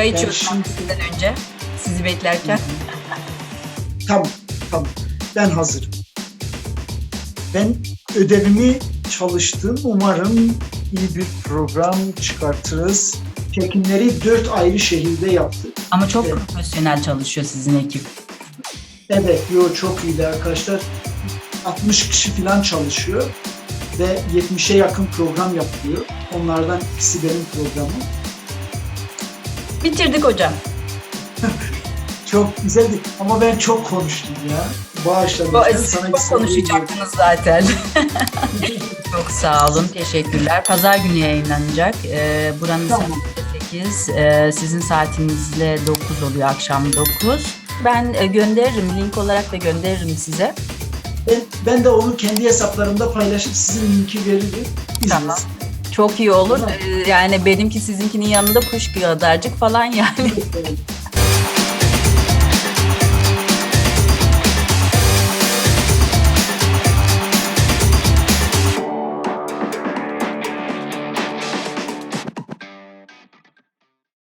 Çay Ben içiyoruz şimdi- sizden önce. Sizi beklerken. Tamam, tamam. Ben hazırım. Ben ödevimi çalıştım. Umarım iyi bir program çıkartırız. Çekimleri dört ayrı şehirde yaptık. Ama çok Evet. profesyonel çalışıyor sizin ekip. Evet, yo çok iyiydi arkadaşlar. 60 kişi falan çalışıyor ve 70'e yakın program yapılıyor. Onlardan ikisi benim programım. Bitirdik hocam. Çok güzeldi ama ben çok konuştum ya. Bağışla Bu, lütfen. siz Sana çok konuşacaktınız zaten. çok sağ olun. Teşekkürler. Pazar günü yayınlanacak. Ee, buranın Tamam. saati 8. Ee, sizin saatinizle 9 oluyor. Akşam 9. Ben e, gönderirim. Link olarak da gönderirim size. Ben, ben de onu kendi hesaplarımda paylaşıp sizin linki veririm. Tamam. Çok iyi olur. Ee, yani benimki sizinkinin yanında kuş kadarcık falan yani.